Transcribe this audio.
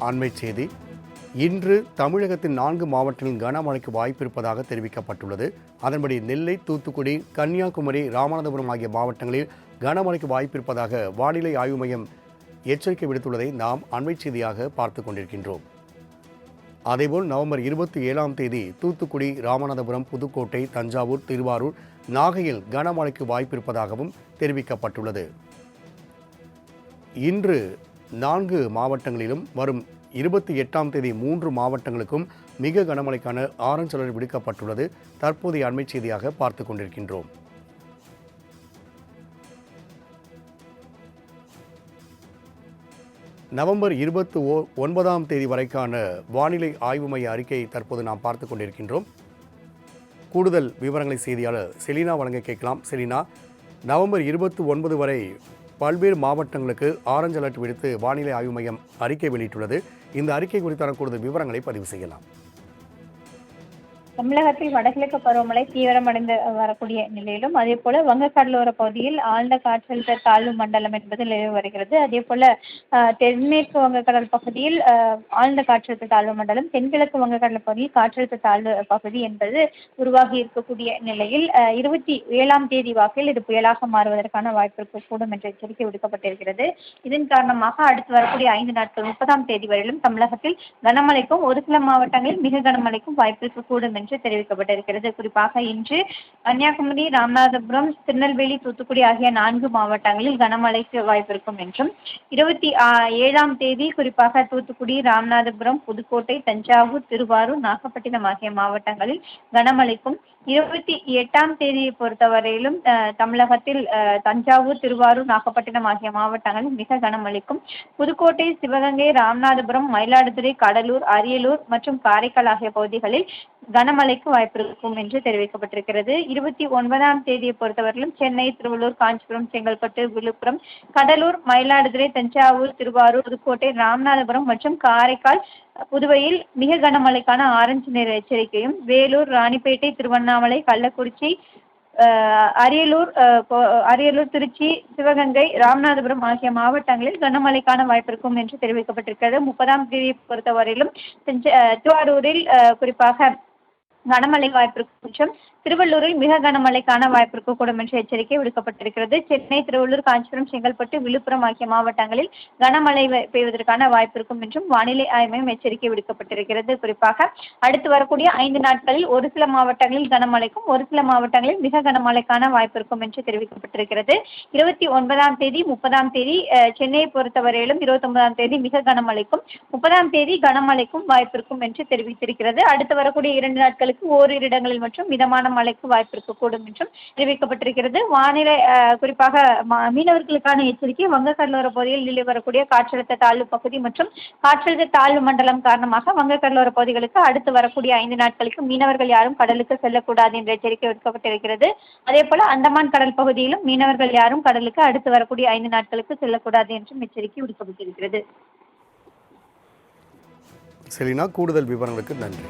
அண்மை செய்தி. இன்று தமிழகத்தின் நான்கு மாவட்டங்களில் கனமழைக்கு வாய்ப்பு இருப்பதாக தெரிவிக்கப்பட்டுள்ளது. அதன்படி நெல்லை தூத்துக்குடி கன்னியாகுமரி ராமநாதபுரம் ஆகிய மாவட்டங்களில் கனமழைக்கு வாய்ப்பு இருப்பதாக வானிலை ஆய்வு மையம் எச்சரிக்கை விடுத்துள்ளதை நாம் அண்மை செய்தியாக பார்த்து கொண்டிருக்கின்றோம். அதேபோல் நவம்பர் இருபத்தி ஏழாம் தேதி தூத்துக்குடி ராமநாதபுரம் புதுக்கோட்டை தஞ்சாவூர் திருவாரூர் நாகையில் கனமழைக்கு வாய்ப்பு இருப்பதாகவும் தெரிவிக்கப்பட்டுள்ளது. இன்று நான்கு மாவட்டங்களிலும் வரும் இருபத்தி எட்டாம் தேதி மூன்று மாவட்டங்களுக்கும் மிக கனமழைக்கான ஆரஞ்ச் அலர்ட் விடுக்கப்பட்டுள்ளது. தற்போதைய அண்மை செய்தியாக பார்த்து கொண்டிருக்கின்றோம். நவம்பர் இருபத்தி ஓ ஒன்பதாம் தேதி வரைக்கான வானிலை ஆய்வு மைய அறிக்கையை தற்போது நாம் பார்த்து கொண்டிருக்கின்றோம். கூடுதல் விவரங்களை செய்தியாளர் செலினா வழங்க கேட்கலாம். செலினா நவம்பர் இருபத்தி ஒன்பது வரை பல்வேறு மாவட்டங்களுக்கு ஆரஞ்சு அலர்ட் விடுத்து வானிலை ஆய்வு மையம் அறிக்கை வெளியிட்டுள்ளது. இந்த அறிக்கை குறித்தான கூடுதல் விவரங்களை பதிவு செய்யலாம். தமிழகத்தில் வடகிழக்கு பருவமழை தீவிரமடைந்து வரக்கூடிய நிலையிலும் அதே போல வங்கக்கடலோர பகுதியில் ஆழ்ந்த காற்றழுத்த தாழ்வு மண்டலம் என்பது நிலவி வருகிறது. அதே போல தென்மேற்கு வங்கக்கடல் பகுதியில் ஆழ்ந்த காற்றழுத்த தாழ்வு மண்டலம் தென்கிழக்கு வங்கக்கடல் பகுதியில் காற்றழுத்த தாழ்வு பகுதி என்பது உருவாகி இருக்கக்கூடிய நிலையில் இருபத்தி ஏழாம் தேதி வாக்கில் இது புயலாக மாறுவதற்கான வாய்ப்பு இருக்கக்கூடும் என்ற எச்சரிக்கை விடுக்கப்பட்டிருக்கிறது. இதன் காரணமாக அடுத்து வரக்கூடிய ஐந்து நாட்கள் முப்பதாம் தேதி வரையிலும் தமிழகத்தில் கனமழைக்கும் ஒரு சில மாவட்டங்களில் மிக கனமழைக்கும் வாய்ப்பு இருக்கக்கூடும் என்று என்று தெரிவிக்கப்பட்டிருக்கிறது. குறிப்பாக இன்று கன்னியாகுமரி ராமநாதபுரம் திருநெல்வேலி தூத்துக்குடி ஆகிய நான்கு மாவட்டங்களில் கனமழைக்கு வாய்ப்பு இருக்கும் என்றும் இருபத்தி ஏழாம் தேதி குறிப்பாக தூத்துக்குடி ராமநாதபுரம் புதுக்கோட்டை தஞ்சாவூர் திருவாரூர் நாகப்பட்டினம் ஆகிய மாவட்டங்களில் கனமழைக்கும் இருபத்தி எட்டாம் தேதியை பொறுத்தவரையிலும் தமிழகத்தில் தஞ்சாவூர் திருவாரூர் நாகப்பட்டினம் ஆகிய மாவட்டங்களில் மிக கனமழைக்கும் புதுக்கோட்டை சிவகங்கை ராமநாதபுரம் மயிலாடுதுறை கடலூர் அரியலூர் மற்றும் காரைக்கால் ஆகிய பகுதிகளில் கனமழைக்கு வாய்ப்பிருக்கும் என்று தெரிவிக்கப்பட்டிருக்கிறது. இருபத்தி ஒன்பதாம் தேதியை பொறுத்தவரையிலும் சென்னை திருவள்ளூர் காஞ்சிபுரம் செங்கல்பட்டு விழுப்புரம் கடலூர் மயிலாடுதுறை தஞ்சாவூர் திருவாரூர் புதுக்கோட்டை ராமநாதபுரம் மற்றும் காரைக்கால் புதுவையில் மிக கனமழைக்கான ஆரஞ்சு நிற எச்சரிக்கையும் வேலூர் ராணிப்பேட்டை திருவண்ணாமலை கள்ளக்குறிச்சி அரியலூர் கோ- அரியலூர் திருச்சி சிவகங்கை ராமநாதபுரம் ஆகிய மாவட்டங்களில் கனமழைக்கான வாய்ப்பு இருக்கும் என்று தெரிவிக்கப்பட்டிருக்கிறது. முப்பதாம் தேதியை பொறுத்தவரையிலும் திருவாரூரில் குறிப்பாக கனமழை வாய்ப்பு இருக்கும் மற்றும் திருவள்ளூரில் மிக கனமழைக்கான வாய்ப்பு இருக்கக்கூடும் என்ற எச்சரிக்கை விடுக்கப்பட்டிருக்கிறது. சென்னை திருவள்ளூர் காஞ்சிபுரம் செங்கல்பட்டு விழுப்புரம் ஆகிய மாவட்டங்களில் கனமழை பெய்வதற்கான வாய்ப்பு இருக்கும் என்றும் வானிலை ஆய்வு மையம் எச்சரிக்கை விடுக்கப்பட்டிருக்கிறது. குறிப்பாக அடுத்து வரக்கூடிய ஐந்து நாட்களில் ஒரு சில மாவட்டங்களில் கனமழைக்கும் ஒரு சில மாவட்டங்களில் மிக கனமழைக்கான வாய்ப்பு இருக்கும் என்று தெரிவிக்கப்பட்டிருக்கிறது. இருபத்தி ஒன்பதாம் தேதி முப்பதாம் தேதி சென்னையை பொறுத்தவரையிலும் இருபத்தொன்பதாம் தேதி மிக கனமழைக்கும் முப்பதாம் தேதி கனமழைக்கும் வாய்ப்பு இருக்கும் என்று தெரிவித்திருக்கிறது. அடுத்து வரக்கூடிய இரண்டு நாட்களுக்கு ஓரிரு இடங்களில் மற்றும் மிதமான மழைக்கு வாய்ப்பு இருக்கக்கூடும் என்றும் தெரிவிக்கப்பட்டிருக்கிறது. வானிலை குறிப்பாக மீனவர்களுக்கான எச்சரிக்கை வங்கக்கடலோர பகுதியில் நிலை வரக்கூடிய காற்றழுத்த தாழ்வு பகுதி மற்றும் காற்றழுத்த தாழ்வு மண்டலம் காரணமாக வங்கக்கடலோர பகுதிகளுக்கு அடுத்து வரக்கூடிய ஐந்து நாட்களுக்கு மீனவர்கள் யாரும் கடலுக்கு செல்லக்கூடாது என்ற எச்சரிக்கை விடுக்கப்பட்டிருக்கிறது. அதே போல அந்தமான் கடல் பகுதியிலும் மீனவர்கள் யாரும் கடலுக்கு அடுத்து வரக்கூடிய ஐந்து நாட்களுக்கு செல்லக்கூடாது என்றும் எச்சரிக்கை விடுக்கப்பட்டிருக்கிறது. செலினா கூடுதல் விவரங்களுக்கு நன்றி.